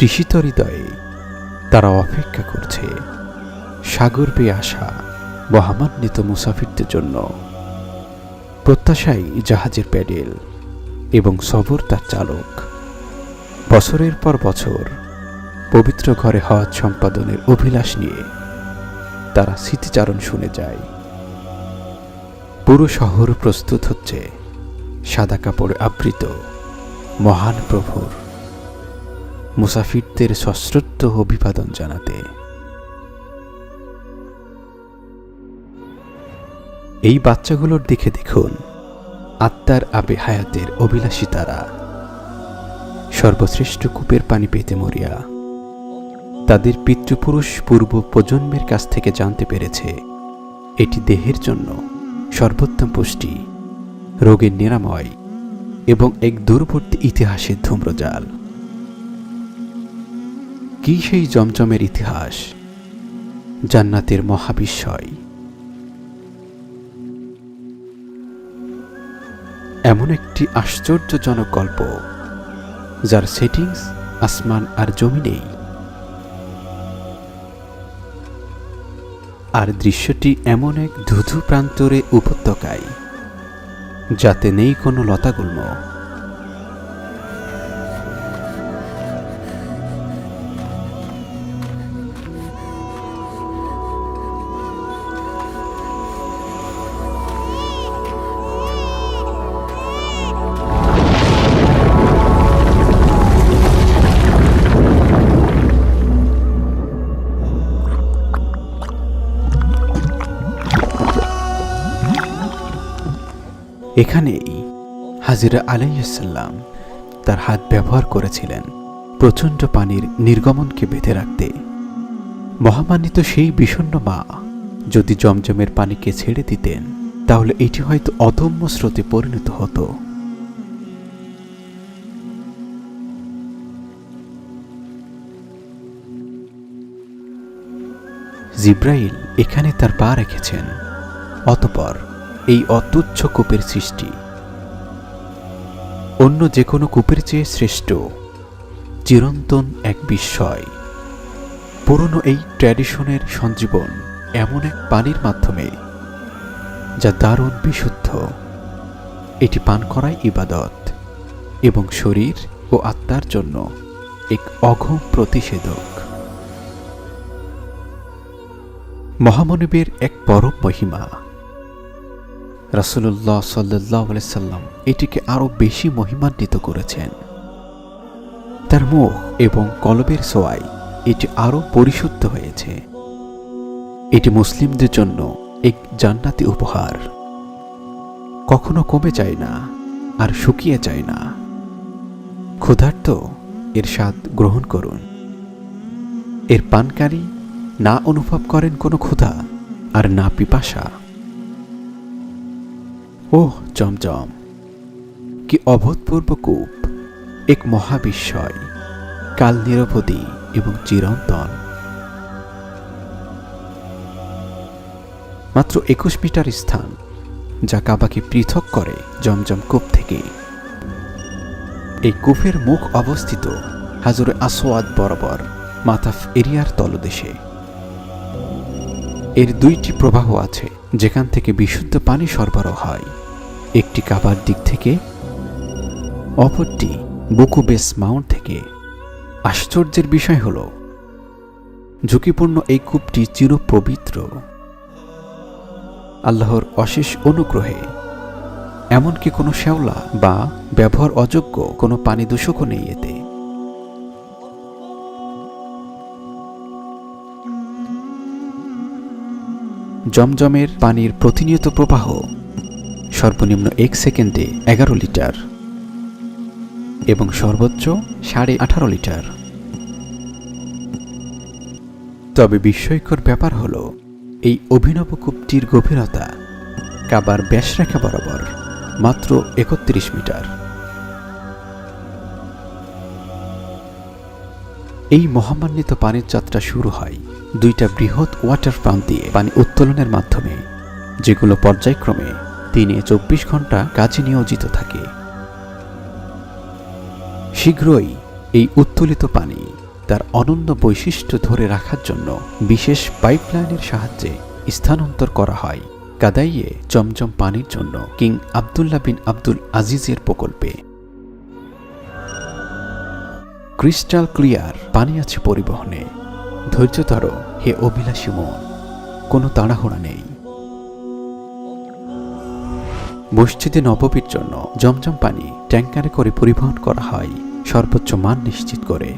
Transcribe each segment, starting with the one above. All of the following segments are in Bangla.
তৃষিত হৃদয়ে তারা অপেক্ষা করছে। সাগর পেয়ে আসা মহামান্বিত মুসাফিরদের জন্য। প্রত্যাশাই জাহাজের প্যাডেল এবং সবর তার চালক। বছরের পর বছর পবিত্র ঘরে হজ সম্পাদনের অভিলাষ নিয়ে তারা স্মৃতিচারণ শুনে যায়। পুরো শহর প্রস্তুত হচ্ছে। সাদা কাপড়ে আবৃত মহান প্রভুর মুসাফিরদের সশ্রদ্ধ অভিবাদন জানাতে। এই বাচ্চাগুলোর দিকে দেখুন, আত্মার আবে হায়াতের অভিলাষী তারা। সর্বশ্রেষ্ঠ কূপের পানি পেতে মরিয়া, তাদের পিতৃপুরুষ পূর্ব প্রজন্মের কাছ থেকে জানতে পেরেছে, এটি দেহের জন্য সর্বোত্তম পুষ্টি, রোগের নিরাময় এবং এক দূরবর্তী ইতিহাসের ধূম্রজাল। কি সেই জমজমের ইতিহাস? জান্নাতের মহাবিস্ময়। এমন একটি আশ্চর্যজনক গল্প, যার সেটিংস আসমান আর জমিনেই আর দৃশ্যটি এমন এক ধুধু প্রান্তরে উপত্যকায়, যাতে নেই কোনো লতাগুল্ম। এখানেই হাজিরা আলাইসাল্লাম তার হাত ব্যবহার করেছিলেন প্রচণ্ড পানির নির্গমনকে বেঁধে রাখতে। মহামান্বিত সেই বিষণ্ণ মা যদি জমজমের পানিকে ছেড়ে দিতেন, তাহলে এটি হয়তো অদম্য স্রোতে পরিণত হতো। জিব্রাইল এখানে তার পা রেখেছেন, অতপর এই অতুচ্ছ কূপের সৃষ্টি। অন্য যে কোনো কূপের চেয়ে শ্রেষ্ঠ, চিরন্তন এক বিস্ময়। পুরনো এই ট্র্যাডিশনের সঞ্জীবন এমন এক পানির মাধ্যমে, যা দারুণ বিশুদ্ধ। এটি পান করাই ইবাদত এবং শরীর ও আত্মার জন্য এক অঘম প্রতিষেধক। মহামনিবের এক পরম মহিমা। রাসুল্লাহ সাল্লাহ সাল্লাম এটিকে আরও বেশি মহিমান্বিত করেছেন। তার মুখ এবং কলবের সোয়াই এটি আরও পরিশুদ্ধ হয়েছে। এটি মুসলিমদের জন্য এক জান্নাতি উপহার। কখনো কমে যায় না আর শুকিয়ে যায় না। ক্ষুধার্ত এর স্বাদ গ্রহণ করুন। এর পানকারী না অনুভব করেন কোনো ক্ষুধা আর না পিপাসা। ওহ জমজম কি অভূতপূর্ব কূপ, এক মহাবিস্ময়, কাল নিরবধি এবং চিরন্তন। মাত্র একুশ মিটার স্থান, যা কাবাকে পৃথক করে জমজম কূপ থেকে। এই কূপের মুখ অবস্থিত হাজরে আসোয়াদ বরাবর, মাতাফ এরিয়ার তলদেশে। এর দুইটি প্রবাহ আছে, যেখান থেকে বিশুদ্ধ পানি সরবরাহ হয়। একটি কাবার দিক থেকে, অপরটি বুকু বুকুবেস মাউন্ট থেকে। আশ্চর্যের বিষয় হল, ঝুঁকিপূর্ণ এই কূপটি চিরপবিত্র। আল্লাহর অশেষ অনুগ্রহে, এমনকি কোনো শ্যাওলা বা ব্যবহার অযোগ্য কোনো পানি দূষকও নেই এতে। জমজমের পানির প্রতিনিয়ত প্রবাহ সর্বনিম্ন এক সেকেন্ডে এগারো লিটার এবং সর্বোচ্চ সাড়ে আঠারো লিটার। তবে বিস্ময়কর ব্যাপার হল, এই অভিনব কূপটির গভীরতা কাবার ব্যাসরেখা বরাবর মাত্র একত্রিশ মিটার। এই মহামান্বিত পানির যাত্রা শুরু হয় দুইটা বৃহৎ ওয়াটার পাম্প দিয়ে পানি উত্তোলনের মাধ্যমে, যেগুলো পর্যায়ক্রমে দিনে চব্বিশ ঘণ্টা কাজে নিয়োজিত থাকে। শীঘ্রই এই উত্তোলিত পানি তার অনন্য বৈশিষ্ট্য ধরে রাখার জন্য বিশেষ পাইপলাইনের সাহায্যে স্থানান্তর করা হয় কাদাইয়ে জমজম পানির জন্য কিং আবদুল্লাহ বিন আব্দুল আজিজের প্রকল্পে। ক্রিস্টাল ক্লিয়ার পানি আছে পরিবহনে। ধৈর্য ধরো, হে অভিলাষী মন, কোনো তাড়াহুড়া নেই। মসজিদে নববীর জন্য জমজম পানি ট্যাঙ্কারে করে পরিবহন করা হয়, সর্বোচ্চ মান নিশ্চিত করে।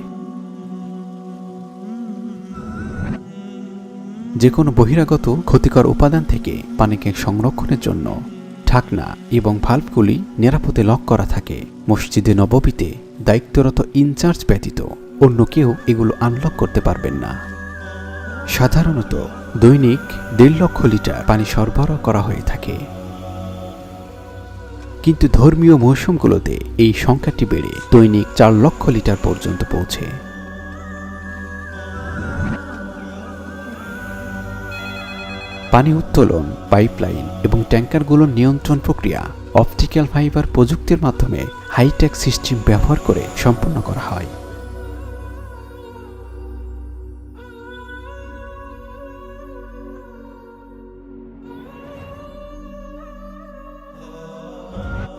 যে কোনো বহিরাগত ক্ষতিকর উপাদান থেকে পানিকে সংরক্ষণের জন্য ঢাকনা এবং ভাল্বগুলি নিরাপদে লক করা থাকে। মসজিদে নববীতে দায়িত্বরত ইনচার্জ ব্যতীত অন্য কেউ এগুলো আনলক করতে পারবেন না। সাধারণত দৈনিক দেড় লক্ষ লিটার পানি সরবরাহ করা হয়ে থাকে। কিন্তু ধর্মীয় মৌসুমগুলোতে এই সংখ্যাটি বেড়ে দৈনিক চার লক্ষ লিটার পর্যন্ত পৌঁছে। পানি উত্তোলন, পাইপলাইন এবং ট্যাঙ্কারগুলোর নিয়ন্ত্রণ প্রক্রিয়া অপটিক্যাল ফাইবার প্রযুক্তির মাধ্যমে হাইটেক সিস্টেম ব্যবহার করে সম্পন্ন করা হয়।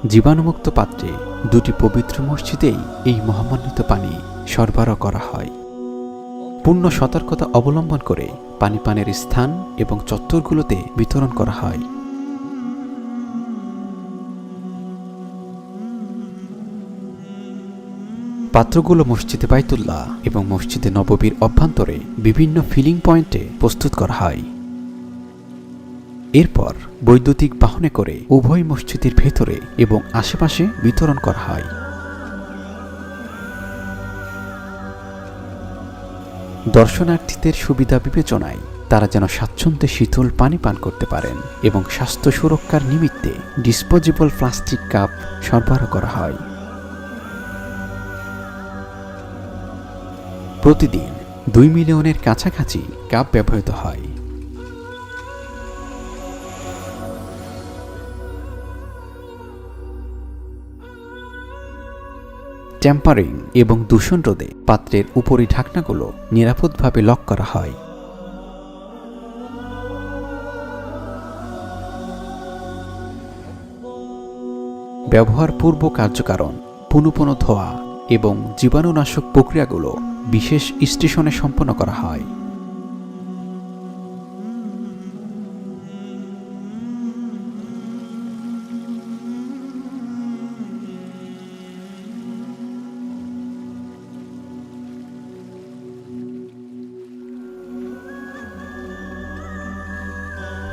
জীবাণুমুক্ত পাত্রে দুটি পবিত্র মসজিদেই এই মহামান্বিত পানি সরবরাহ করা হয়। পূর্ণ সতর্কতা অবলম্বন করে পানি পানের স্থান এবং চত্বরগুলোতে বিতরণ করা হয়। পাত্রগুলো মসজিদে বাইতুল্লাহ এবং মসজিদে নববীর অভ্যন্তরে বিভিন্ন ফিলিং পয়েন্টে প্রস্তুত করা হয়। এরপর বৈদ্যুতিক বাহনে করে উভয় মসজিদের ভেতরে এবং আশেপাশে বিতরণ করা হয়। দর্শনার্থীদের সুবিধা বিবেচনায় তারা যেন স্বাচ্ছন্দ্যে শীতল পানি পান করতে পারেন এবং স্বাস্থ্য সুরক্ষার নিমিত্তে ডিসপোজেবল প্লাস্টিক কাপ সরবরাহ করা হয়। প্রতিদিন দুই মিলিয়নের কাছাকাছি কাপ ব্যবহৃত হয়। ট্যাম্পারিং এবং দূষণ রোধে পাত্রের উপরি ঢাকনাগুলো নিরাপদভাবে লক করা হয়। ব্যবহার পূর্ব কার্যকারণ, পুনঃপুন ধোয়া এবং জীবাণুনাশক প্রক্রিয়াগুলো বিশেষ স্টেশনে সম্পন্ন করা হয়।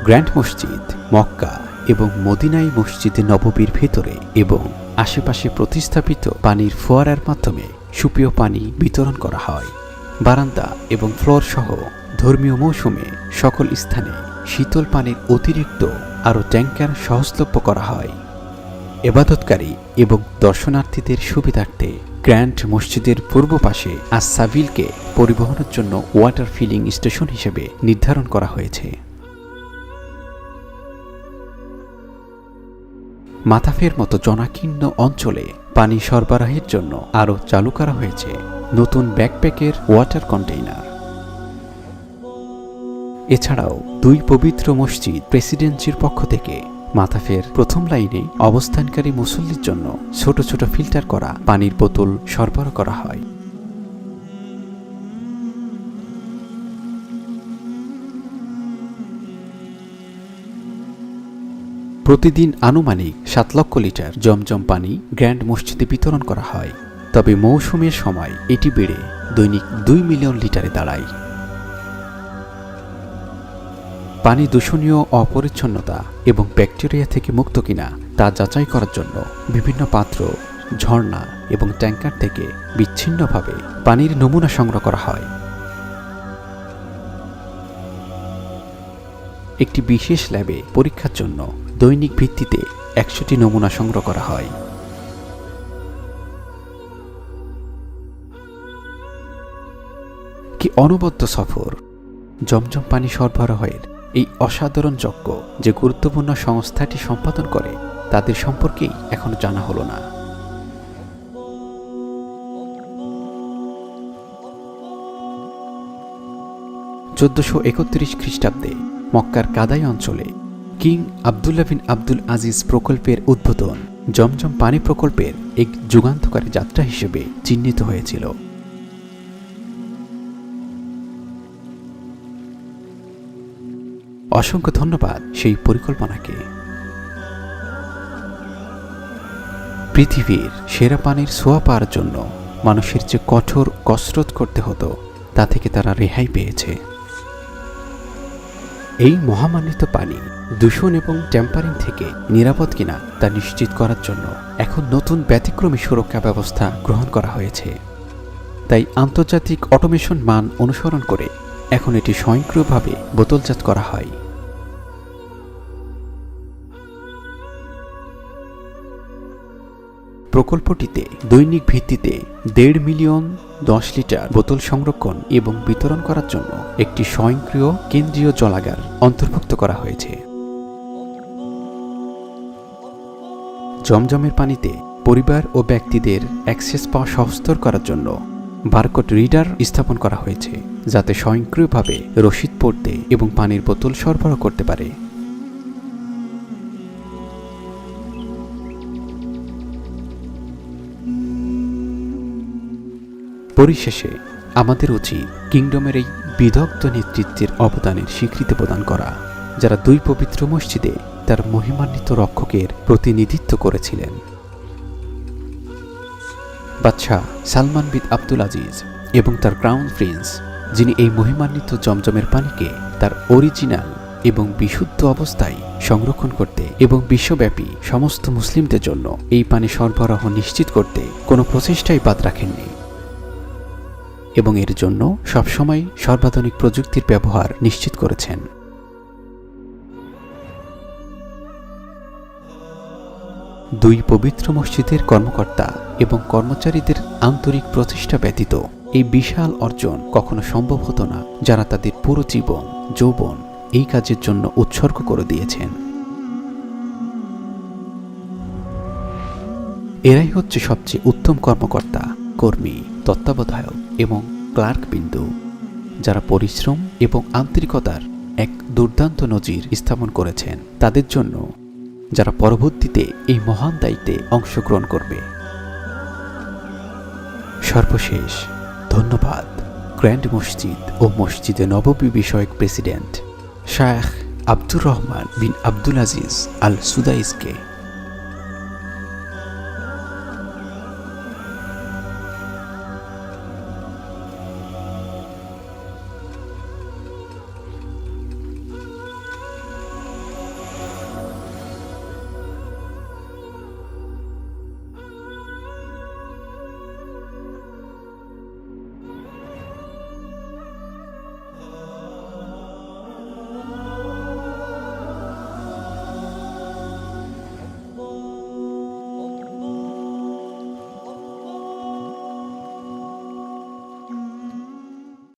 গ্র্যান্ড মসজিদ, মক্কা এবং মদিনাই মসজিদে নববীর ভেতরে এবং আশেপাশে প্রতিস্থাপিত পানির ফোয়ারার মাধ্যমে সুপেয় পানি বিতরণ করা হয়। বারান্দা এবং ফ্লোর সহ ধর্মীয় মৌসুমে সকল স্থানে শীতল পানির অতিরিক্ত আরও ট্যাঙ্কার সহজলভ্য করা হয়। এবাদতকারী এবং দর্শনার্থীদের সুবিধার্থে গ্র্যান্ড মসজিদের পূর্ব পাশে আসাভিলকে পরিবহনের জন্য ওয়াটার ফিলিং স্টেশন হিসেবে নির্ধারণ করা হয়েছে। মাথাফের মতো জনাকীর্ণ অঞ্চলে পানি সরবরাহের জন্য আরও চালু করা হয়েছে নতুন ব্যাকপ্যাকের ওয়াটার কন্টেইনার এছাড়াও দুই পবিত্র মসজিদ প্রেসিডেন্সির পক্ষ থেকে মাথাফের প্রথম লাইনে অবস্থানকারী মুসল্লির জন্য ছোট ছোট ফিল্টার করা পানির বোতল সরবরাহ করা হয়। প্রতিদিন আনুমানিক সাত লক্ষ লিটার জমজম পানি গ্র্যান্ড মসজিদে বিতরণ করা হয়। তবে মৌসুমের সময় এটি বেড়ে দৈনিক দুই মিলিয়ন লিটারে দাঁড়ায়। পানি দূষণীয় অপরিচ্ছন্নতা এবং ব্যাকটেরিয়া থেকে মুক্ত কিনা তা যাচাই করার জন্য বিভিন্ন পাত্র, ঝর্ণা এবং ট্যাঙ্কার থেকে বিচ্ছিন্নভাবে পানির নমুনা সংগ্রহ করা হয়। একটি বিশেষ ল্যাবে পরীক্ষার জন্য দৈনিক ভিত্তিতে একশোটি নমুনা সংগ্রহ করা হয়। কি অনবদ্য সফর। জমজম পানি সরবরাহের এই অসাধারণ যজ্ঞ যে গুরুত্বপূর্ণ সংস্থাটি সম্পাদন করে, তাদের সম্পর্কেই এখনও জানা হলো না। চোদ্দশো একত্রিশ খ্রিস্টাব্দে মক্কার কাদাই অঞ্চলে king Abdullah bin Abdul Aziz প্রকল্পের উদ্বোধন। জমজম পানি প্রকল্পের এক যুগান্তকারী যাত্রা হিসেবে চিহ্নিত হয়েছিল। অসংখ্য ধন্যবাদ সেই পরিকল্পনাকে। পৃথিবীর সেরা পানির সোয়া পাওয়ার জন্য মানুষের যে কঠোর কসরত করতে হতো, তা থেকে তারা রেহাই পেয়েছে। এই মহামান্বিত পানি দূষণ এবং ট্যাম্পারিং থেকে নিরাপদ কিনা তা নিশ্চিত করার জন্য এখন নতুন ব্যতিক্রমী সুরক্ষা ব্যবস্থা গ্রহণ করা হয়েছে। তাই আন্তর্জাতিক অটোমেশন মান অনুসরণ করে এখন এটি স্বয়ংক্রিয়ভাবে বোতলজাত করা হয়। প্রকল্পটিতে দৈনিক ভিত্তিতে দেড় মিলিয়ন দশ লিটার বোতল সংরক্ষণ এবং বিতরণ করার জন্য একটি স্বয়ংক্রিয় কেন্দ্রীয় জলাগার অন্তর্ভুক্ত করা হয়েছে। জমজমের পানিতে পরিবার ও ব্যক্তিদের অ্যাক্সেস পাওয়া সহস্তর করার জন্য বারকোড রিডার স্থাপন করা হয়েছে, যাতে স্বয়ংক্রিয়ভাবে রসিদ পড়তে এবং পানির বোতল সরবরাহ করতে পারে। পরিশেষে আমাদের উচিত কিংডমের এই বিদগ্ধ নেতৃত্বের অবদানের স্বীকৃতি প্রদান করা, যারা দুই পবিত্র মসজিদে তার মহিমান্বিত রক্ষকের প্রতিনিধিত্ব করেছিলেন। বাদশাহ সালমান বিন আব্দুল আজিজ এবং তার ক্রাউন প্রিন্স, যিনি এই মহিমান্বিত জমজমের পানিকে তার অরিজিনাল এবং বিশুদ্ধ অবস্থায় সংরক্ষণ করতে এবং বিশ্বব্যাপী সমস্ত মুসলিমদের জন্য এই পানি সরবরাহ নিশ্চিত করতে কোনো প্রচেষ্টাই বাদ রাখেননি। এবং এর জন্য সবসময় সর্বাধুনিক প্রযুক্তির ব্যবহার নিশ্চিত করেছেন। দুই পবিত্র মসজিদের কর্মকর্তা এবং কর্মচারীদের আন্তরিক প্রচেষ্টা ব্যতীত এই বিশাল অর্জন কখনো সম্ভব হতো না, যারা তাদের পুরো জীবন, যৌবন এই কাজের জন্য উৎসর্গ করে দিয়েছেন। এরাই হচ্ছে সবচেয়ে উত্তম কর্মকর্তা, কর্মী। তত্ত্বাবধায়ক এবং ক্লার্ক বিন্দু, যারা পরিশ্রম এবং আন্তরিকতার এক দুর্দান্ত নজির স্থাপন করেছেন। তাদের জন্য যারা পরবর্তীতে এই মহান দায়িত্বে অংশগ্রহণ করবে। সর্বশেষ, ধন্যবাদ, গ্র্যান্ড মসজিদ ও মসজিদে নববী বিষয়ক প্রেসিডেন্ট শায়েখ Abdur Rahman bin Abdul Aziz al সুদাইসকে